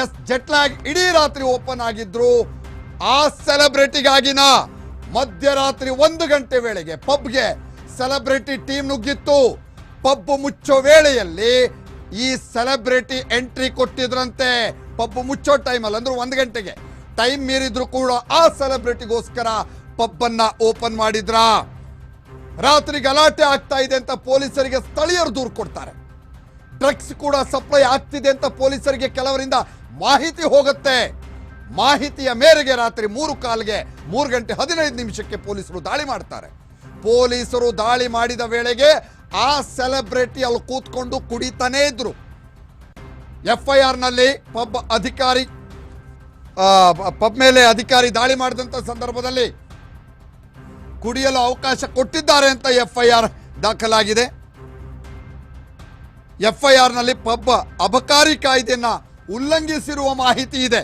S ಜೆಟ್ಲಾಗ್ ಇಡೀ ರಾತ್ರಿ open ಆಗಿದ್ರು. ಆ ಸೆಲೆಬ್ರಿಟಿಗಾಗಿನ ಮಧ್ಯರಾತ್ರಿ ಒಂದು ಗಂಟೆ ವೇಳೆಗೆ ಪಬ್ಗೆ ಸೆಲೆಬ್ರಿಟಿ ಟೀಮ್ ನುಗ್ಗಿತ್ತು. ಪಬ್ ಮುಚ್ಚೋ ವೇಳೆಯಲ್ಲಿ ಈ ಸೆಲೆಬ್ರಿಟಿ ಎಂಟ್ರಿ ಕೊಟ್ಟಿದ್ರಂತೆ. ಪಬ್ ಮುಚ್ಚೋ ಟೈಮಲ್ಲಿ ಅಂದ್ರೆ ಒಂದು ಗಂಟೆಗೆ. ಟೈಮ್ ಮೀರಿದ್ರು ಕೂಡ ಆ ಸೆಲೆಬ್ರಿಟಿಗೋಸ್ಕರ ಪಬ್ ಅನ್ನ ಓಪನ್ ಮಾಡಿದ್ರ? ರಾತ್ರಿ ಗಲಾಟೆ ಆಗ್ತಾ ಇದೆ ಅಂತ ಪೊಲೀಸರಿಗೆ ಸ್ಥಳೀಯರು ದೂರು ಕೊಡ್ತಾರೆ. ಡ್ರಗ್ಸ್ ಕೂಡ ಸಪ್ಲೈ ಆಗ್ತಿದೆ ಅಂತ ಪೊಲೀಸರಿಗೆ ಕೆಲವರಿಂದ ಮಾಹಿತಿ ಹೋಗುತ್ತೆ. ಮಾಹಿತಿಯ ಮೇರೆಗೆ ರಾತ್ರಿ ಮೂರು ಕಾಲ್ಗೆ ಮೂರು ಗಂಟೆ ಹದಿನೈದು ನಿಮಿಷಕ್ಕೆ ಪೊಲೀಸರು ದಾಳಿ ಮಾಡ್ತಾರೆ. ಪೊಲೀಸರು ದಾಳಿ ಮಾಡಿದ ವೇಳೆಗೆ ಆ ಸೆಲೆಬ್ರಿಟಿ ಅಲ್ಲಿ ಕೂತ್ಕೊಂಡು ಕುಡಿತಾನೇ ಇದ್ರು. ಎಫ್ ಐ ನಲ್ಲಿ ಪಬ್ ಅಧಿಕಾರಿ ಪಬ್ ಮೇಲೆ ಅಧಿಕಾರಿ ದಾಳಿ ಮಾಡಿದಂಥ ಸಂದರ್ಭದಲ್ಲಿ ಕುಡಿಯಲು ಅವಕಾಶ ಕೊಟ್ಟಿದ್ದಾರೆ ಅಂತ ಎಫ್ ಐ ಆರ್ ದಾಖಲಾಗಿದೆ. ಎಫ್ಐಆರ್ನಲ್ಲಿ ಪಬ್ ಅಬಕಾರಿ ಕಾಯ್ದೆಯನ್ನ ಉಲ್ಲಂಘಿಸಿರುವ ಮಾಹಿತಿ ಇದೆ.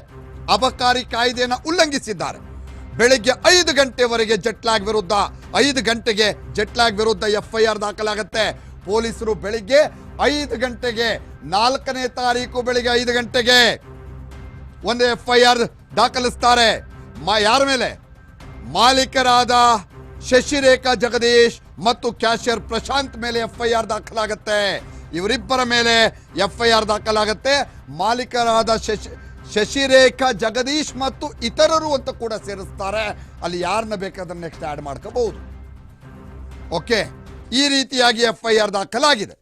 ಅಬಕಾರಿ ಕಾಯ್ದೆಯನ್ನ ಉಲ್ಲಂಘಿಸಿದ್ದಾರೆ. ಬೆಳಿಗ್ಗೆ ಐದು ಗಂಟೆವರೆಗೆ ಜಟ್ಲಾಗ್ ವಿರುದ್ಧ, ಐದು ಗಂಟೆಗೆ ಜಟ್ಲಾಗ್ ವಿರುದ್ಧ ಎಫ್ಐಆರ್ ದಾಖಲಾಗುತ್ತೆ. ಪೊಲೀಸರು ಬೆಳಿಗ್ಗೆ ಐದು ಗಂಟೆಗೆ, ನಾಲ್ಕನೇ ತಾರೀಕು ಬೆಳಿಗ್ಗೆ ಐದು ಗಂಟೆಗೆ ಒಂದು ಎಫ್ಐಆರ್ ದಾಖಲಿಸ್ತಾರೆ. ಮಾ, ಯಾರ ಮೇಲೆ? ಮಾಲೀಕರಾದ ಶಶಿರೇಖಾ ಜಗದೀಶ್ ಮತ್ತು ಕ್ಯಾಶಿಯರ್ ಪ್ರಶಾಂತ್ ಮೇಲೆ ಎಫ್ಐಆರ್ ದಾಖಲಾಗುತ್ತೆ. ಇವರಿಬ್ಬರ ಮೇಲೆ ಎಫ್ಐಆರ್ ದಾಖಲಾಗುತ್ತೆ. ಮಾಲೀಕರಾದ ಶಶಿ ಶಶಿರೇಖಾ, ಜಗದೀಶ್ ಮತ್ತು ಇತರರು ಅಂತ ಕೂಡ ಸೇರಿಸ್ತಾರೆ. ಅಲ್ಲಿ ಯಾರನ್ನ ಬೇಕಾದ್ರೆ ನೆಕ್ಸ್ಟ್ ಆ್ಯಡ್ ಮಾಡ್ಕೋಬಹುದು. ಓಕೆ ಈ ರೀತಿಯಾಗಿ ಎಫ್ ಐ ಆರ್ ದಾಖಲಾಗಿದೆ.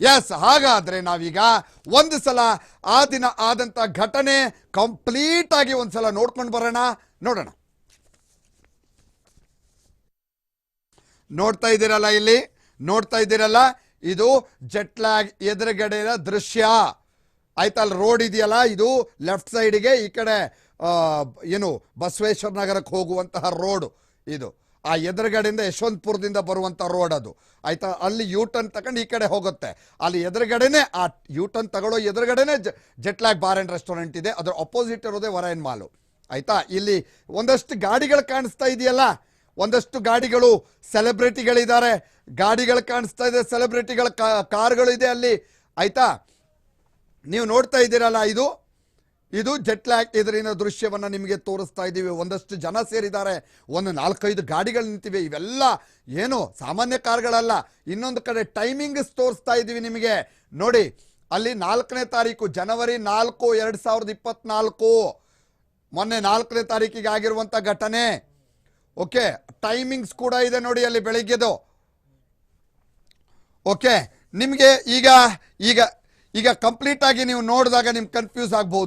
ಎಸ್ ಹಾಗಾದ್ರೆ ನಾವೀಗ ಒಂದು ಸಲ ಆ ದಿನ ಆದಂತ ಘಟನೆ ಕಂಪ್ಲೀಟ್ ಆಗಿ ಒಂದ್ಸಲ ನೋಡ್ಕೊಂಡು ಬರೋಣ. ನೋಡೋಣ. ನೋಡ್ತಾ ಇದ್ದೀರಲ್ಲ ಇಲ್ಲಿ? ನೋಡ್ತಾ ಇದ್ದೀರಲ್ಲ? ಇದು ಜೆಟ್ಲಾಗ್ ಎದುರುಗಡೆಯ ದೃಶ್ಯ. ಆಯ್ತಲ್ಲ ರೋಡ್ ಇದೆಯಲ್ಲ, ಇದು ಲೆಫ್ಟ್ ಸೈಡ್ಗೆ ಈ ಕಡೆ ಏನು ಬಸವೇಶ್ವರ ನಗರಕ್ಕೆ ಹೋಗುವಂತಹ ರೋಡ್ ಇದು. ಆ ಎದುರುಗಡೆಯಿಂದ ಯಶವಂತಪುರದಿಂದ ಬರುವಂಥ ರೋಡ್ ಅದು. ಆಯ್ತಾ, ಅಲ್ಲಿ ಯೂ ಟರ್ನ್ ತಗೊಂಡು ಈ ಕಡೆ ಹೋಗುತ್ತೆ. ಅಲ್ಲಿ ಎದುರುಗಡೆನೆ, ಆ ಯೂ ಟರ್ನ್ ತಗೊಳ್ಳೋ ಎದುರುಗಡೆನೆ ಜೆಟ್ಲಾಗ್ ಬಾರ್ ಆ್ಯಂಡ್ ರೆಸ್ಟೋರೆಂಟ್ ಇದೆ. ಅದರ ಅಪೋಸಿಟ್ ಇರೋದೇ ವರೈನ್ ಮಾಲು ಆಯ್ತಾ, ಇಲ್ಲಿ ಒಂದಷ್ಟು ಗಾಡಿಗಳು ಕಾಣಿಸ್ತಾ ಇದೆಯಲ್ಲ ಒಂದಷ್ಟು ಗಾಡಿಗಳು ಸೆಲೆಬ್ರಿಟಿಗಳಿದ್ದಾರೆ. ಗಾಡಿಗಳು ಕಾಣಿಸ್ತಾ ಇದೆ, ಸೆಲೆಬ್ರಿಟಿಗಳ ಕಾರ್ಗಳು ಇದೆ ಅಲ್ಲಿ. ಆಯ್ತಾ? ನೀವು ನೋಡ್ತಾ ಇದ್ದೀರಲ್ಲ ಇದು? ಇದು ಜೆಟ್ಲ್ಯಾಕ್ ಎದುರಿನ ದೃಶ್ಯವನ್ನ ನಿಮಗೆ ತೋರಿಸ್ತಾ ಇದ್ದೀವಿ. ಒಂದಷ್ಟು ಜನ ಸೇರಿದ್ದಾರೆ. ಒಂದು ನಾಲ್ಕೈದು ಗಾಡಿಗಳು ನಿಂತಿವೆ. ಇವೆಲ್ಲ ಏನು ಸಾಮಾನ್ಯ ಕಾರ್ಗಳಲ್ಲ. ಇನ್ನೊಂದು ಕಡೆ ಟೈಮಿಂಗ್ಸ್ ತೋರಿಸ್ತಾ ಇದ್ದೀವಿ ನಿಮಗೆ. ನೋಡಿ, ಅಲ್ಲಿ ನಾಲ್ಕನೇ ತಾರೀಕು ಜನವರಿ ನಾಲ್ಕು, ಎರಡು ಸಾವಿರದ ಇಪ್ಪತ್ನಾಲ್ಕು. ಮೊನ್ನೆ ನಾಲ್ಕನೇ ತಾರೀಕಿಗೆ ಆಗಿರುವಂಥ ಘಟನೆ. ಓಕೆ ಟೈಮಿಂಗ್ಸ್ ಕೂಡ ಇದೆ ನೋಡಿ ಅಲ್ಲಿ ಬೆಳಿಗ್ಗೆದು. ಓಕೆ, ನಿಮಗೆ ಈಗ ಈಗ ಈಗ ಕಂಪ್ಲೀಟ್ ಆಗಿ ನೀವು ನೋಡಿದಾಗ ನಿಮ್ಗೆ ಕನ್ಫ್ಯೂಸ್ ಆಗ್ಬೋದು.